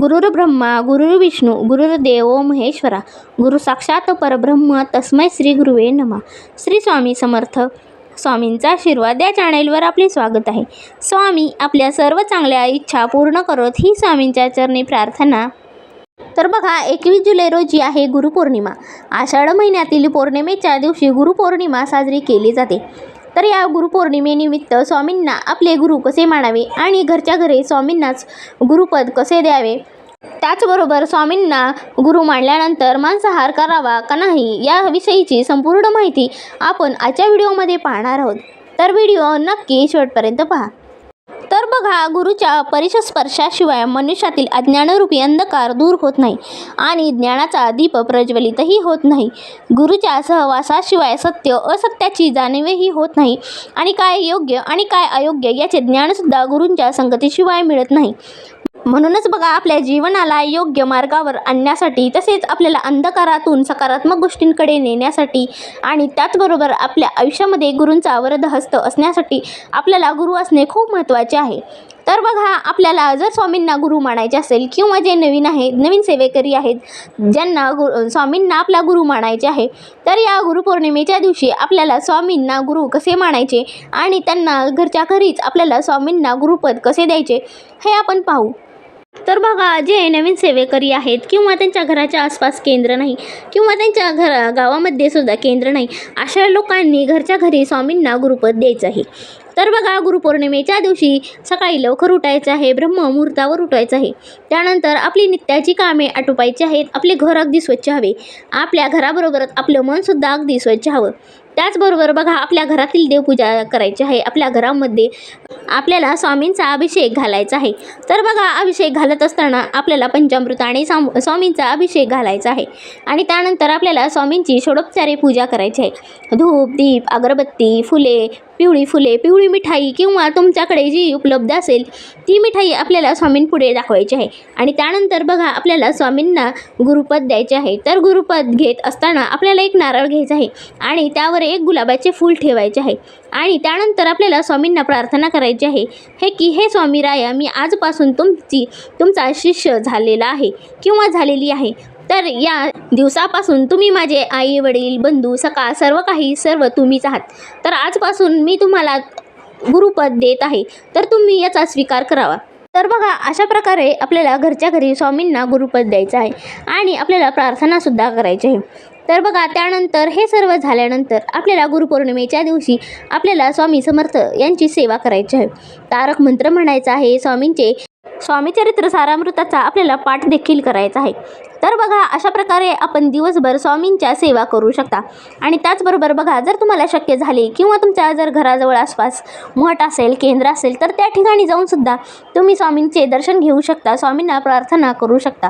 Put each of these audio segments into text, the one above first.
गुरुर् ब्रह्मा गुरुर्विष्णू गुरुर्देव महेश्वरा गुरु साक्षात परब्रह्म तस्मै श्री गुरुवे नमः. श्री स्वामी समर्थ. स्वामींचा आशीर्वाद या चॅनेलवर आपले स्वागत आहे. स्वामी आपल्या सर्व चांगल्या इच्छा पूर्ण करत ही स्वामींच्या चरणी प्रार्थना. तर बघा एकवीस जुलै रोजी आहे गुरुपौर्णिमा. आषाढ महिन्यातील पौर्णिमेच्या दिवशी गुरुपौर्णिमा साजरी केली जाते. तर या गुरुपौर्णिमेनिमित्त स्वामींना आपले गुरु कसे मानावे आणि घरच्या घरी स्वामींनाच गुरुपद कसे द्यावे? त्याचबरोबर स्वामींना गुरु मानल्यानंतर मांसाहार करावा का नाही याविषयीची संपूर्ण माहिती आपण आजच्या व्हिडिओमध्ये पाहणार आहोत. तर व्हिडिओ नक्की शेवटपर्यंत पहा. हा बघा गुरुच्या परिशस्पर्शाशिवाय मनुष्यातील अज्ञानरूपी अंधकार दूर होत नाही आणि ज्ञानाचा दीप प्रज्वलितही होत नाही. गुरुच्या सहवासाशिवाय सत्य असत्याची जाणीवही होत नाही. आणि काय योग्य आणि काय अयोग्य याचे ज्ञानसुद्धा गुरूंच्या संगतीशिवाय मिळत नाही. म्हणूनच बघा आपल्या जीवनाला योग्य मार्गावर आणण्यासाठी तसेच आपल्याला अंधकारातून सकारात्मक गोष्टींकडे नेण्यासाठी आणि त्याचबरोबर आपल्या आयुष्यामध्ये गुरूंचा वरदहस्त असण्यासाठी आपल्याला गुरु असणे खूप महत्त्वाचे आहे. तर बघा आपल्याला जर स्वामींना गुरु मानायचे असेल किंवा जे नवीन आहेत नवीन सेवेकरी आहेत ज्यांना गु स्वामींना आपला गुरु मानायचे आहे तर या गुरुपौर्णिमेच्या दिवशी आपल्याला स्वामींना गुरु कसे मानायचे आणि त्यांना घरच्या घरीच आपल्याला स्वामींना गुरुपद कसे द्यायचे हे आपण पाहू. तर बघा जे नवीन सेवेकरी आहेत किंवा त्यांच्या घराच्या आसपास केंद्र नाही किंवा त्यांच्या घर गावामध्ये सुद्धा केंद्र नाही अशा लोकांनी घरच्या घरी स्वामींना गुरुपद द्यायचं आहे. तर बघा गुरुपौर्णिमेच्या दिवशी सकाळी लवकर उठायचं आहे ब्रह्ममुहूर्तावर उठायचं आहे. त्यानंतर आपली नित्याची कामे आटोपायची आहेत आपले घर अगदी स्वच्छ हवे. आपल्या घराबरोबरच आपलं मनसुद्धा अगदी स्वच्छ हवं. त्याचबरोबर बघा आपल्या घरातील देवपूजा करायची आहे आपल्या घरामध्ये आपल्याला स्वामींचा अभिषेक घालायचा आहे. तर बघा अभिषेक घालत असताना आपल्याला पंचामृत आणि साम स्वामींचा अभिषेक घालायचा आहे. आणि त्यानंतर आपल्याला स्वामींची षोडोपचारे पूजा करायची आहे. धूप दीप अगरबत्ती फुले पिवळी फुले पिवळी मिठाई किंवा तुमच्याकडे जी उपलब्ध असेल ती मिठाई आपल्याला स्वामींपुढे दाखवायची आहे. आणि त्यानंतर बघा आपल्याला स्वामींना गुरुपद द्यायचे आहे. तर गुरुपद घेत असताना आपल्याला एक नारळ घ्यायचा आहे आणि त्यावर एक गुलाबाचे फूल ठेवायचे आहे. आणि त्यानंतर आपल्याला स्वामींना प्रार्थना करायची आहे. हे की हे स्वामी राया मी आजपासून तुमची तुमचा शिष्य झालेला आहे किंवा झालेली आहे. तर या दिवसापासून तुम्ही माझे आई वडील बंधू सकाळ सर्व काही सर्व तुम्हीच आहात. तर आजपासून मी तुम्हाला गुरुपद देत आहे. तर तुम्ही याचा स्वीकार करावा. तर बघा अशा प्रकारे आपल्याला घरच्या घरी स्वामींना गुरुपद द्यायचं आहे आणि आपल्याला प्रार्थनासुद्धा करायची आहे. तर बघा त्यानंतर हे सर्व झाल्यानंतर आपल्याला गुरुपौर्णिमेच्या दिवशी आपल्याला स्वामी समर्थ यांची सेवा करायची आहे. तारक मंत्र म्हणायचा आहे स्वामींचे स्वामी चरित्र सारामृताचा आपल्याला पाठ देखील करायचा आहे. तर बघा अशा प्रकारे आपण दिवसभर स्वामींच्या सेवा करू शकता. आणि त्याचबरोबर बघा जर तुम्हाला शक्य झाले किंवा तुमच्या जर घराजवळ आसपास मठ असेल केंद्र असेल तर त्या ठिकाणी जाऊनसुद्धा तुम्ही स्वामींचे दर्शन घेऊ शकता स्वामींना प्रार्थना करू शकता.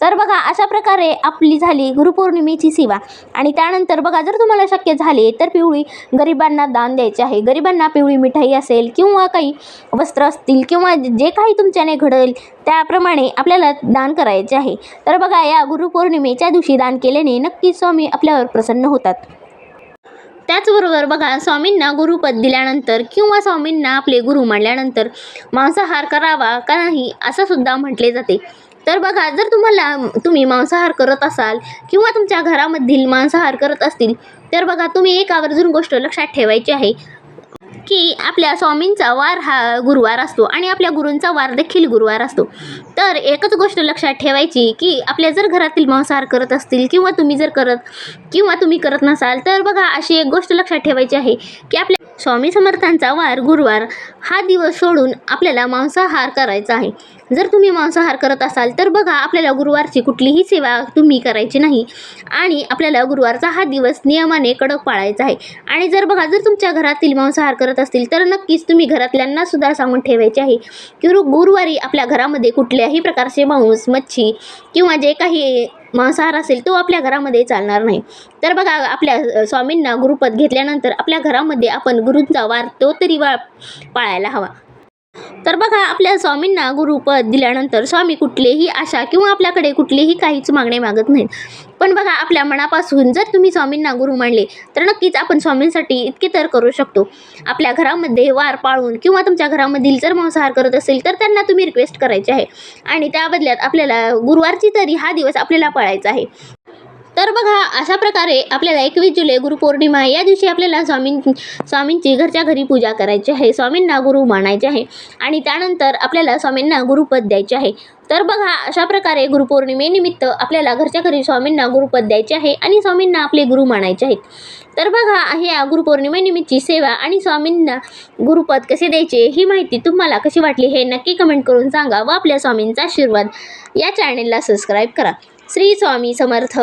तर बघा अशा प्रकारे आपली झाली गुरुपौर्णिमेची सेवा. आणि त्यानंतर बघा जर तुम्हाला शक्य झाले तर पिवळी गरिबांना दान द्यायचे आहे. गरिबांना पिवळी मिठाई असेल किंवा काही वस्त्र असतील किंवा जे काही तुमच्याने घडेल त्याप्रमाणे आपल्याला दान करायचे आहे. तर बघा या गुरुपौर्णिमेच्या दिवशी दान केल्याने नक्कीच स्वामी आपल्यावर प्रसन्न होतात. त्याचबरोबर बघा स्वामींना गुरुपद दिल्यानंतर किंवा स्वामींना आपले गुरु मानल्यानंतर मांसाहार करावा का नाही असं सुद्धा म्हटले जाते. तर बघा जर तुम्हाला तुम्ही मांसाहार करत असाल किंवा तुमच्या घरामधील मांसाहार करत असतील तर बघा तुम्ही एक आवर्जून गोष्ट लक्षात ठेवायची आहे. की आपल्या स्वामींचा वार हा गुरुवार असतो आणि आपल्या गुरूंचा वार देखील गुरुवार असतो. तर एकच गोष्ट लक्षात ठेवायची की आपल्या जर घरातील मांसाहार करत असतील किंवा तुम्ही जर करत किंवा तुम्ही करत नसाल तर बघा अशी एक गोष्ट लक्षात ठेवायची आहे की आपल्या स्वामी समर्थांचा वार गुरुवार हा दिवस सोडून आपल्याला मांसाहार करायचा आहे. जर तुम्ही मांसाहार करत असाल तर बघा आपल्याला गुरुवारची कुठलीही सेवा तुम्ही करायची नाही आणि आपल्याला गुरुवारचा हा दिवस नियमाने कडक पाळायचा आहे. आणि जर बघा जर तुमच्या घरातील मांसाहार करत असतील तर नक्कीच तुम्ही घरातल्यांना सुद्धा सांगून ठेवायचे आहे की रु- गुरुवारी आपल्या घरामध्ये कुठल्याही प्रकारचे मांस मच्छी किंवा जे काही मांसाहार असेल तो आपल्या घरामध्ये चालणार नाही. तर बघा आपल्या स्वामींना गुरुपद घेतल्यानंतर आपल्या घरामध्ये आपण गुरूंचा वार तो तरी वा पाळायला हवा. तर बघा आपल्या स्वामींना गुरुपद दिल्यानंतर स्वामी कुठलेही आशा किंवा आपल्याकडे कुठलेही काहीच मागणे मागत नाहीत. पण बघा आपल्या मनापासून जर तुम्ही स्वामींना गुरु मानले तर नक्कीच आपण स्वामींसाठी इतके तर करू शकतो. आपल्या घरामध्ये वार पाळून किंवा तुमच्या घरामधील जर मांसाहार करत असेल तर त्यांना तुम्ही रिक्वेस्ट करायची आहे. आणि त्या बदल्यात आपल्याला गुरुवारची तरी हा दिवस आपल्याला पाळायचा आहे. तर बघा अशा प्रकारे आपल्याला एकवीस जुलै गुरुपौर्णिमा या दिवशी आपल्याला स्वामीं स्वामींची घरच्या घरी पूजा करायची आहे. स्वामींना गुरु मानायचे आहे. आणि त्यानंतर आपल्याला स्वामींना गुरुपद द्यायचे आहे. तर बघा अशा प्रकारे गुरुपौर्णिमेनिमित्त आपल्याला घरच्या घरी स्वामींना गुरुपद द्यायचे आहे आणि स्वामींना आपले गुरु मानायचे आहेत. तर बघा ह्या गुरुपौर्णिमेनिमित्तची सेवा आणि स्वामींना गुरुपद कसे द्यायचे ही माहिती तुम्हाला कशी वाटली हे नक्की कमेंट करून सांगा व आपल्या स्वामींचा आशीर्वाद या चॅनेलला सबस्क्राईब करा. श्री स्वामी समर्थ.